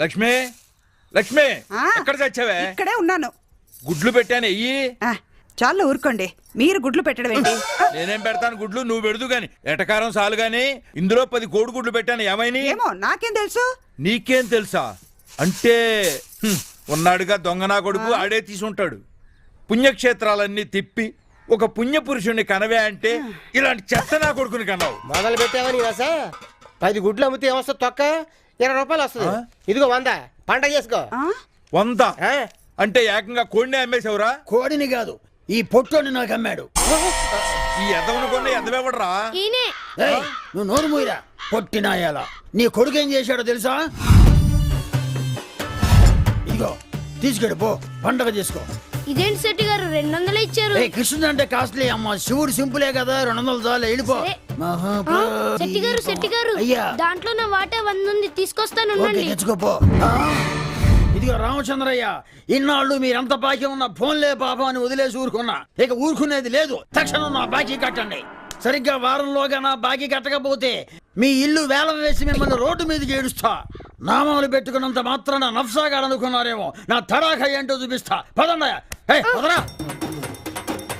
లక్ష్మి లక్ష్మి. ఎక్కడ చచ్చావే ఇక్కడే ఉన్నాను. గుడ్లు పెట్టాను ఎయ్యి చాలు ఊరుకోండి. మీరు గుడ్లు పెట్టడం ఏంటి? నేనేం పెడతాను గుడ్లు? నువ్వు పెడదు గాని. ఎటకారం చాలు గాని. ఇందులో పది కోడి గుడ్లు పెట్టాను. ఏమైనా ఏమో నాకేం తెలుసు? నీకేం తెలుసా? అంటే ఉన్నాడుగా దొంగ నా కొడుకు ఆడే తీసుంటాడు. పుణ్యక్షేత్రాలన్నీ తిప్పి ఒక పుణ్యపురుషుణ్ణి కనవే అంటే ఇలాంటి చెత్త నా కొడుకుని కన్నావు. మొదలు పెట్టావని రాసా? పది గుడ్లు అమ్మితే ఏమొస్తుంది తొక్క? ఇరవై రూపాయలు వస్తుంది. ఇదిగో వంద. పంట చేసుకో. వంద? అంటే ఏకంగా కోడిని అమ్మేశావురా? కోడిని కాదు ఈ పొట్టోని నాకు అమ్మాడు. ఈ ఎదవను కొన్న ఎదవెవడరా? నువ్వు నోరు మూయరా? పొట్టినాయాల నీ కొడుకు ఏం చేశాడో తెలుసా? ఇదిగో తీసుకెడు పో పండగ చేసుకో. ఇదేంటి శెట్టి గారు? రెండు వందలు ఇచ్చారు. ఏ కృష్ణుడు అంటే కాస్ట్లీ అమ్మ. శివుడు సింపులే కదా రెండు వందలు చాలు వెళ్ళిపో. శెట్టి గారు శెట్టి గారు అయ్యా. దాంట్లో నా వాటా వంద ఉంది తీసుకొస్తాను ఉండండి. తెచ్చుకోపో? ఇదిగో రామచంద్రయ్య ఇన్నాళ్ళు మీరంత బాకీ ఉన్న ఫోన్లే పాపం అని వదిలేసి ఊరుకున్నా. ఇక ఊరుకునేది లేదు. తక్షణం నా బాకీ కట్టండి. సరిగ్గా వారంలోగా నా బాకీ కట్టకపోతే మీ ఇల్లు వేలం వేసి మిమ్మల్ని రోడ్డు మీదకి ఏడుస్తా. నామాలు పెట్టుకున్నంత మాత్రాన నఫ్సాగాడనుకున్నారేమో నా తడాఖ ఏంటో చూపిస్తా. పదరా.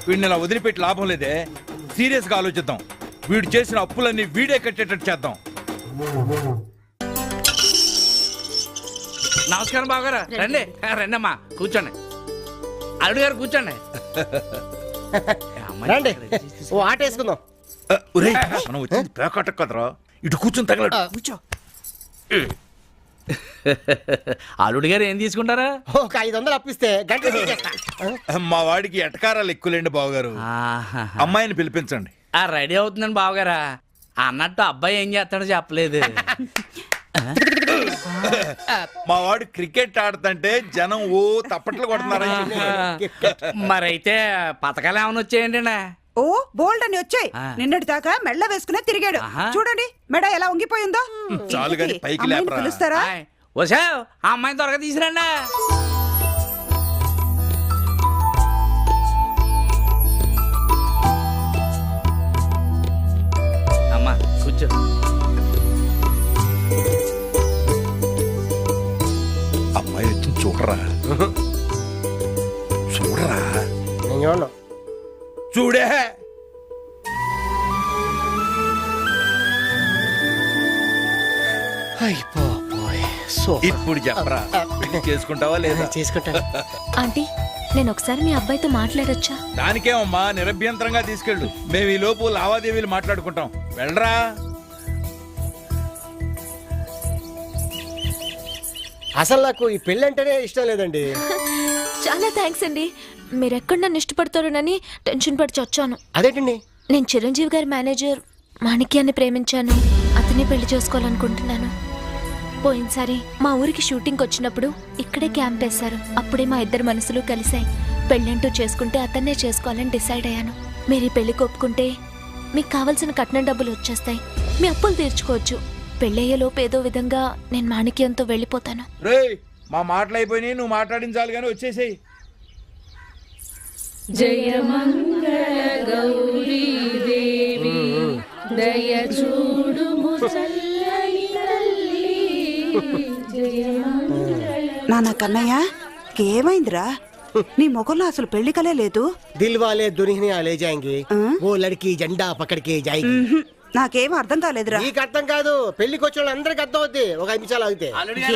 వీడిని ఇలా వదిలిపెట్టి లాభం లేదే. సీరియస్గా ఆలోచిద్దాం. వీడు చేసిన అప్పులన్నీ వీడే కట్టేటట్టు చేద్దాం. నమస్కారం బావగారు. రండి. రండి. అమ్మా కూర్చోండి. అల్లుడు గారు కూర్చోండి. రండి. ఓ ఆట వేసుకుందాం. ఒరేయ్, మనం వచ్చింది పేకాట కదరా? ఇటు కూర్చొని తగలడు. కూర్చో. అల్లుడు గారు ఏం తీసుకుంటారా? ఒక ఐదు వందలు అప్పిస్తే గంట. మా వాడికి ఎటకారాలు ఎక్కువలేండి బావగారు. ఆహా. అమ్మాయిని పిలిపించండి. ఆ రెడీ అవుతుందండి బావగారా. అన్నట్టు అబ్బాయి ఏం చేస్తాడో చెప్పలేదు. మా వాడు క్రికెట్ ఆడుతుంటే జనం ఓ తప్పట్లు కొడుతున్నారని చెప్పారు. మరైతే పథకాలు ఏమైనా వచ్చాయండి ఓ బోల్డ్ అని వచ్చాయి. నిన్నటి దాకా మెళ్ళ వేసుకునే తిరిగాడు. చూడండి మెడ ఎలా ఉంగిపోయిందో. చాలు పైకి. పిలుస్తారా? వసా ఆ అమ్మాయిని త్వరగా తీసురండి ఇప్పుడు చెప్పరా. పెళ్ళి చేసుకుంటావా లేదా? చేసుకుంటాను. ఆంటీ నేను ఒకసారి మీ అబ్బాయితో మాట్లాడొచ్చా? దానికేమమ్మా నిరభ్యంతరంగా తీసుకెళ్ళు. మేము ఈ లోపు లావాదేవీలు మాట్లాడుకుంటాం. వెళ్ళరా? అసలు నాకు ఈ పెళ్ళి అంటేనే ఇష్టం లేదండి. చాలా థ్యాంక్స్ అండి. మీరెక్కడ నన్ను ఇష్టపడతారోనని టెన్షన్ పడి చచ్చాను అదేంటండి? నేను చిరంజీవి గారి మేనేజర్ మాణిక్యాన్ని ప్రేమించాను. అతనే పెళ్ళి చేసుకోవాలనుకుంటున్నాను. పోయినసారి మా ఊరికి షూటింగ్ వచ్చినప్పుడు ఇక్కడే క్యాంప్ వేశారు. అప్పుడే మా ఇద్దరు మనసులు కలిశాయి. పెళ్ళంటూ చేసుకుంటే అతన్నే చేసుకోవాలని డిసైడ్ అయ్యాను. మీరు ఈ పెళ్ళి ఒప్పుకుంటే మీకు కావలసిన కట్నం డబ్బులు వచ్చేస్తాయి. మీ అప్పులు తీర్చుకోవచ్చు. పెళ్ళయ్యేలోపు ఏదో విధంగా నేను మాణిక్యంతో వెళ్ళిపోతాను. రేయ్ మా మాటలు అయిపోయినాయి. నువ్వు మాట్లాడించాలి కానీ వచ్చేసేయి. నాన్న కన్నయ్య ఏమైందిరా? నీ ముఖంలో అసలు పెళ్ళి కలే లేదు. దిల్ వాలే దునిహిని లే జాయింగి. ఓ లడికి జెండా పక్కడికి జాయింగి. ఉహుం, నాకేం అర్థం కాలేదురా. నీకు అర్థం కాదు. పెళ్ళికి వచ్చిన వాళ్ళందరికీ అర్థం అవుద్ది ఒక ఐదు నిమిషాలు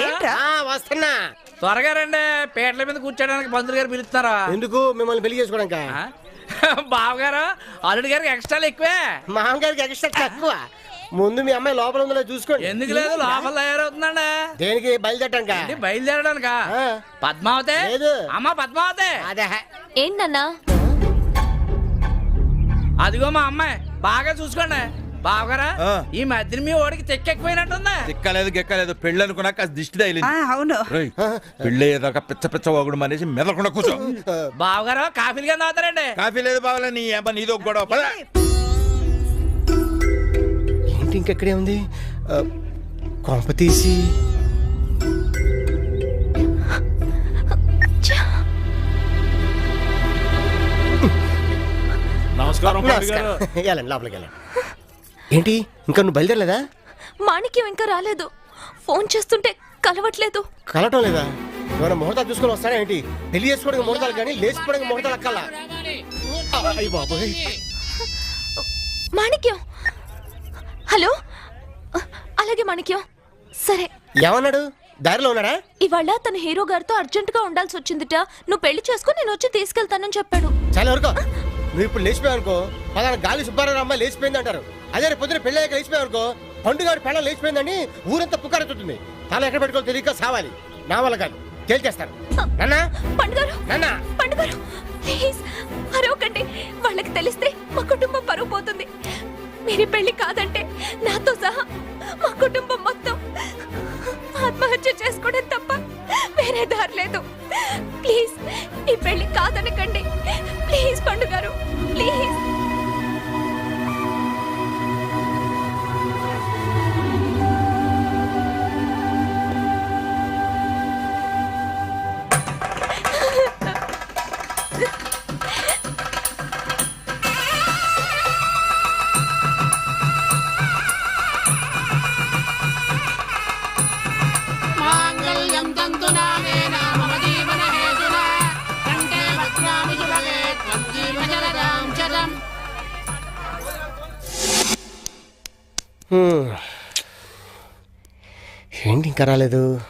ఏంట్రా? ఆ, వస్తున్నా. త్వరగా రండి. పేటల మీద కూర్చోడానికి పంతులు గారు పిలుస్తున్నారా? ఎందుకు? మిమ్మల్ని పెళ్ళి చేసుకోవడానికి? ఆ? బావగారు అల్లుడు గారికి ఎక్స్ట్రాలు ఎక్కువే. మామగారికి ఎక్స్ట్రా తక్కువ. ముందు మీ అమ్మాయి లోపల ఉందో లేదో చూసుకోండి. ఎందుకు లేదు? లోపల తయారవుతుందండి. దేనికి? బయలుదేరటానికా? బయలుదేరడానికా? ఆ. పద్మావతి? లేదు. అమ్మ పద్మావతి? అదే. ఏంటన్నా? అదిగో మా అమ్మాయి బాగా చూసుకోండి. బావగారా. ఈ మధ్యన మీ ఓడికి తెక్కెక్కిపోయినట్టుంది తిక్కలేదు గిక్కలేదు. పెళ్ళి అనుకున్నాక దిష్టి తగిలింది. అవును. పెళ్ళి పిచ్చ పిచ్చ వాగుడు మనేసి మెదలకుండా కూర్చో. బావగారు కాఫీలు కింద అవుతారండి కాఫీ లేదు బావలే నీ అబ్బా నీదో గొడవ. పద. ఏంటి ఇంకెక్కడే ఉంది? కొంప తీసి. నమస్కారం నమస్కారం. వెళ్ళండి లోపలికి వెళ్ళండి. ఏంటి ఇంకా నువ్వు బయలుదేరలేదా? మాణిక్యం ఇంకా రాలేదు. ఫోన్ చేస్తుంటే కలవట్లేదు. కలటం లేదా? ఏమైనా ముహూర్తాలు చూసుకొని వస్తాడా ఏంటి? పెళ్ళి చేసుకోవడానికి ముహూర్తాలు కానీ లేచిపోవడానికి ముహూర్తాలు అయ్యి బాబోయ్. మాణిక్యం హలో. అలాగే మాణిక్యం. సరే. ఏమన్నాడు? దారిలో ఉన్నాడా? ఇవాళ తన హీరో గారితో అర్జెంటుగా ఉండాల్సి వచ్చిందిట. నువ్వు పెళ్ళి చేసుకుని నేను వచ్చి తీసుకెళ్తానని చెప్పాడు. చాలా వరకు. నువ్వు ఇప్పుడు లేచిపోయావు అనుకో పలానా గాలి సుబ్బారావు అమ్మ లేచిపోయింది అంటారు. అదే రేపు పొద్దున పెళ్ళి అయ్యాక లేచిపోయావు అనుకో పండుగ పెళ్ళ లేచిపోయిందని ఊరంతా పుకారెత్తుతుంది తల ఎక్కడ పెట్టుకోవాలి తెలియక సావాలి. నా వల్ల కాదు. తేల్చేస్తాను. నాన్న? పండుగారు. నాన్న? పండుగారు. ప్లీజ్. అరవకండి. వాళ్ళకి తెలిస్తే మా కుటుంబం పరువు పోతుంది. మీరు పెళ్ళి కాదంటే నాతో సహా మా కుటుంబం మొత్తం ఆత్మహత్య చేసుకోవడం తప్ప వేరే దారి లేదు. ప్లీజ్ ఈ పెళ్ళి కాదనకండి. ఏంటి ఇంకా రాలేదు?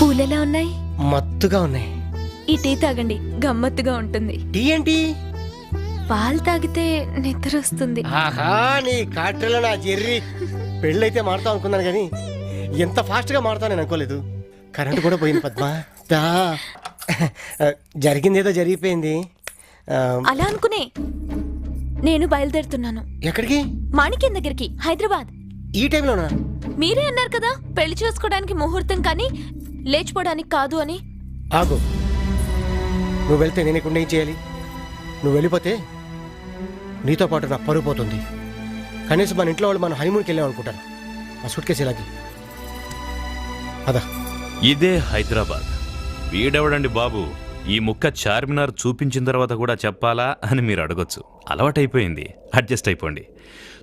పూలెలా ఉన్నాయి? మత్తుగా ఉన్నాయి. ఈ టీ తాగండి గమ్మత్తుగా ఉంటుంది. టీ ఏంటి? పాలు తాగితే నిద్ర వస్తుంది. ఆహా నీ కాట్రలో నా జెర్రీ. పెళ్ళైతే మారుతావు అనుకున్నాను కానీ ఎంత ఫాస్ట్గా మారుతావు నేను అనుకోలేదు. కరెంట్ కూడా పోయింది పద్మ. దా. జరిగింది ఏదో జరిగిపోయింది. అలా అనుకునే నేను బయలుదేరుతున్నాను. ఎక్కడికి? మాణిక్యం దగ్గరికి హైదరాబాద్. ఈ టైంలోనా? మీరే అన్నారు కదా పెళ్ళి చేసుకోవడానికి ముహూర్తం కానీ లేచిపోవడానికి కాదు అని. ఆగు. నువ్వు వెళ్తే నేను ఇక్కడ ఏం చేయాలి? నువ్వు వెళ్ళిపోతే నీతో పాటు నా పరుగు పోతుంది. కనీసం మన ఇంట్లో వాళ్ళు మనం హనీమూన్కి వెళ్ళాం అనుకుంటారు. ఆ సూట్ కేసు ఇలాగి. అదా ఇదే హైదరాబాద్. వీడెవడండి బాబు? ఈ ముక్క చార్మినార్ చూపించిన తర్వాత కూడా చెప్పాలా అని మీరు అడగొచ్చు. అలవాటైపోయింది. అడ్జస్ట్ అయిపోండి.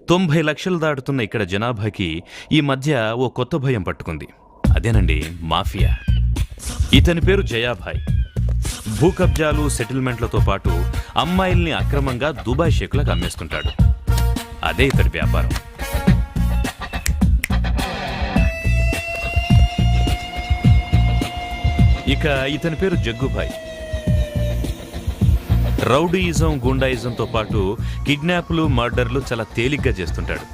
తొంభై లక్షలు దాటుతున్న ఇక్కడ జనాభాకి ఈ మధ్య ఓ కొత్త భయం పట్టుకుంది. అదేనండి మాఫియా. ఇతని పేరు జయాభాయ్. భూ కబ్జాలు సెటిల్మెంట్లతో పాటు అమ్మాయిల్ని అక్రమంగా దుబాయ్ షేకులకు అమ్మేస్తుంటాడు. అదే ఇతడి వ్యాపారం. ఇక ఇతని పేరు జగ్గుభాయ్. రౌడీయిజం గుండాయిజంతో పాటు కిడ్నాప్లు మర్డర్లు చాలా తేలిగ్గా చేస్తుంటాడు.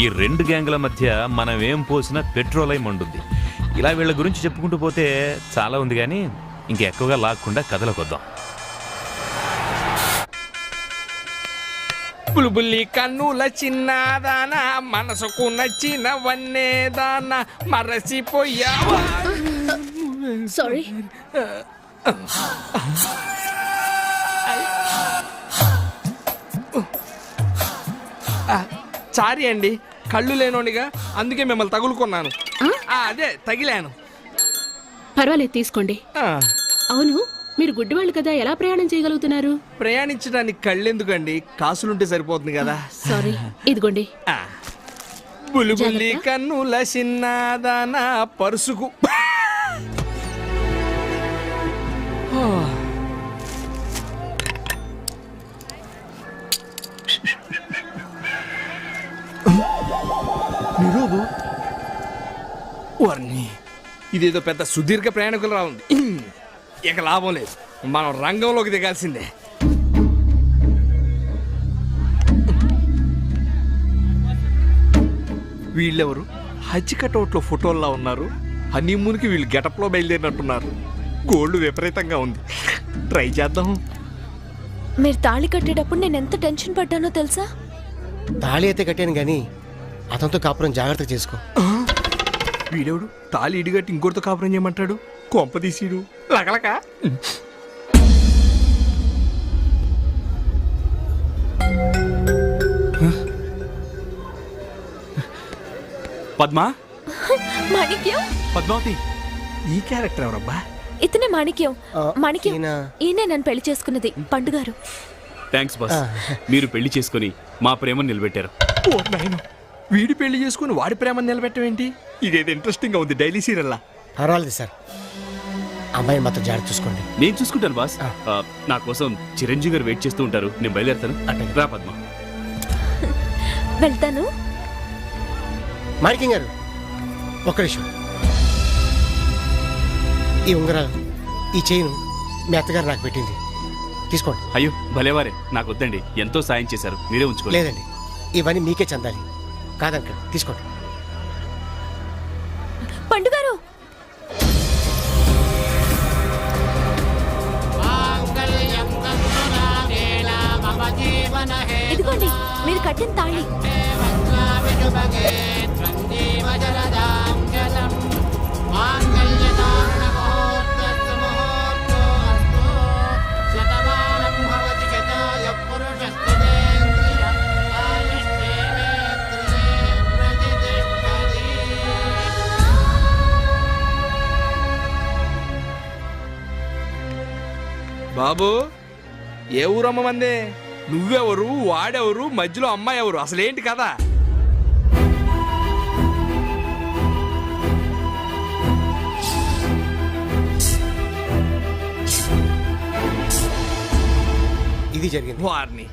ఈ రెండు గ్యాంగ్ల మధ్య మనం ఏం పోసినా పెట్రోల్ అయి ఇలా వీళ్ళ గురించి చెప్పుకుంటూ పోతే చాలా ఉంది కానీ ఇంకెక్కువగా లాక్కుండా కథలకొద్దాం బుల్బుల్లి కన్నుల చిన్నదానా మనసుకు నచ్చినవన్నేదానా మరసిపోయావా సారీ సారీ అండి. కళ్ళు లేనోనిగా అందుకే మిమ్మల్ని తగులుకున్నాను. అదే తగిలాను. పర్వాలేదు తీసుకోండి. అవును మీరు గుడ్డివాళ్ళు కదా ఎలా ప్రయాణం చేయగలుగుతున్నారు? ప్రయాణించడానికి కళ్ళెందుకండి? కాసులుంటే సరిపోతుంది కదా. సారీ ఇదిగోండి. బుల్బుల్లి. కన్నుల చిన్నదాన పరుసుకు. నిరోబు వర్ణి ఇదేదో పెద్ద సుదీర్ఘ ప్రయాణికులు రా ఉంది ఇక లాభం లేదు. మనం రంగంలోకి దిగాల్సిందే. వీళ్ళెవరు? హజ్ కటౌట్లో ఫోటోల్లో ఉన్నారు. హనీమూన్కి వీళ్ళు గెటప్లో బయలుదేరినట్టున్నారు. గోల్డ్ విపరీతంగా ఉంది. ట్రై చేద్దాం. మీరు తాళి కట్టేటప్పుడు నేను ఎంత టెన్షన్ పడ్డానో తెలుసా? తాళి అయితే కట్టాను కానీ అతనితో కాపురం జాగ్రత్తగా చేసుకో. వీడెవడు? తాలి ఇడిగట్టి ఇంకోటితో కాపురం చేయమంటాడు? కొంప తీసిడు. లకలక పద్మా? మాణిక్యం? పద్మావతి ఈ క్యారెక్టర్ ఎవరబ్బా? ఇతనే మాణిక్యం. మాణిక్యం ఈయన- నన్ను పెళ్ళి చేసుకున్నది. పండుగారు థ్యాంక్స్ బాస్. మీరు పెళ్ళి చేసుకొని మా ప్రేమను నిలబెట్టారు. ఓ నాయన వీడి పెళ్ళి చేసుకుని వాడి ప్రేమ నిలబెట్టమేంటి ఇదేదో ఇంట్రెస్టింగ్గా ఉంది డైలీ సీరియల్లా. పర్వాలేదు సార్. అమ్మాయిని మాత్రం జాగ్రత్త చూసుకోండి. నేను చూసుకుంటాను బాస్. నా కోసం చిరంజీవి గారు వెయిట్ చేస్తూ ఉంటారు. నేను బయలుదేరుతాను. అట్టగే. రా పద్మ. వెళ్తాను. మాణిక్యం గారు ఒక్క నిమిషం. ఈ ఉంగరాలు ఈ చైన్ మీ అత్తగారు నాకు పెట్టింది. తీసుకోండి. అయ్యో భలేవారే. నాకు వద్దండి. ఎంతో సాయం చేశారు. మీరే ఉంచుకోండి. లేదండి. ఇవన్నీ మీకే చెందాలి. కాదంటాడు తీసుకోండి. పండుగారు! ఇదిగోండి మీరు కట్టిన తాళి. బాబు ఏ ఊరమ్మ మంది? నువ్వెవరు వాడెవరు మధ్యలో అమ్మాయి ఎవరు అసలేంటి కదా ఇది జరిగింది. వారిని.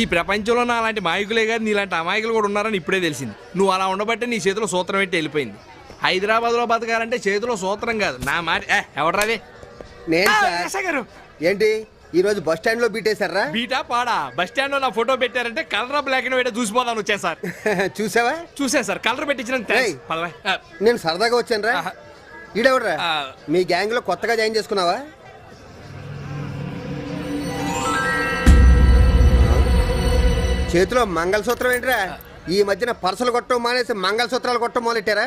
ఈ ప్రపంచంలో నా అలాంటి మాయకులే కాదు నీలాంటి అమాయకులు కూడా ఉన్నారని ఇప్పుడే తెలిసింది. నువ్వు అలా ఉండబట్టే నీ చేతిలో సూత్రం పెట్టి వెళ్ళిపోయింది. హైదరాబాద్లో బతకాలంటే చేతిలో సూత్రం కాదు. నా మాట ఎవడ్రాది నేను గారు. ఏంటి? ఈ రోజు బస్ స్టాండ్లో బీటేశారా బీటా పాడా? బస్ స్టాండ్లో నా ఫోటో పెట్టారంటే కలర్ బ్లాక్ అండ్ వైట్ చూసిపోదాను వచ్చా సార్. చూసావా? చూసా సార్. కలర్ పెట్టించిన. నేను సరదాగా వచ్చాను రా ఈడెవడరా. మీ గ్యాంగ్లో కొత్తగా జాయిన్ చేసుకున్నావా? చేతిలో మంగళసూత్రం ఏంట్రా? ఈ మధ్యన పర్సలు కొట్టడం మానేసి మంగళసూత్రాలు కొట్టడం మొదలెట్టారా?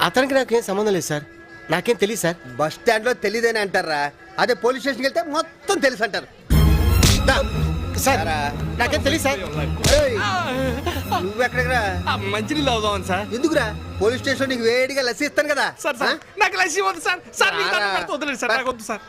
అతనికి నాకేం సంబంధం లేదు సార్. నాకేం తెలియదు సార్. బస్ స్టాండ్లో తెలియదని అంటారా? అదే పోలీస్ స్టేషన్కి వెళ్తే మొత్తం తెలుసు అంటారు. దా. సార్. నాకేం తెలియదు సార్. ఏయ్, రా మంచినీళ్ళు అవుదామని సార్. ఎందుకురా? పోలీస్ స్టేషన్ నీకు వేడిగా లస్సి ఇస్తాను కదా. సార్ సార్ నాకు లసి వద్దు సార్. సార్ మీకు దండం పెడతా వదిలేండి సార్. నాకు వద్దు సార్.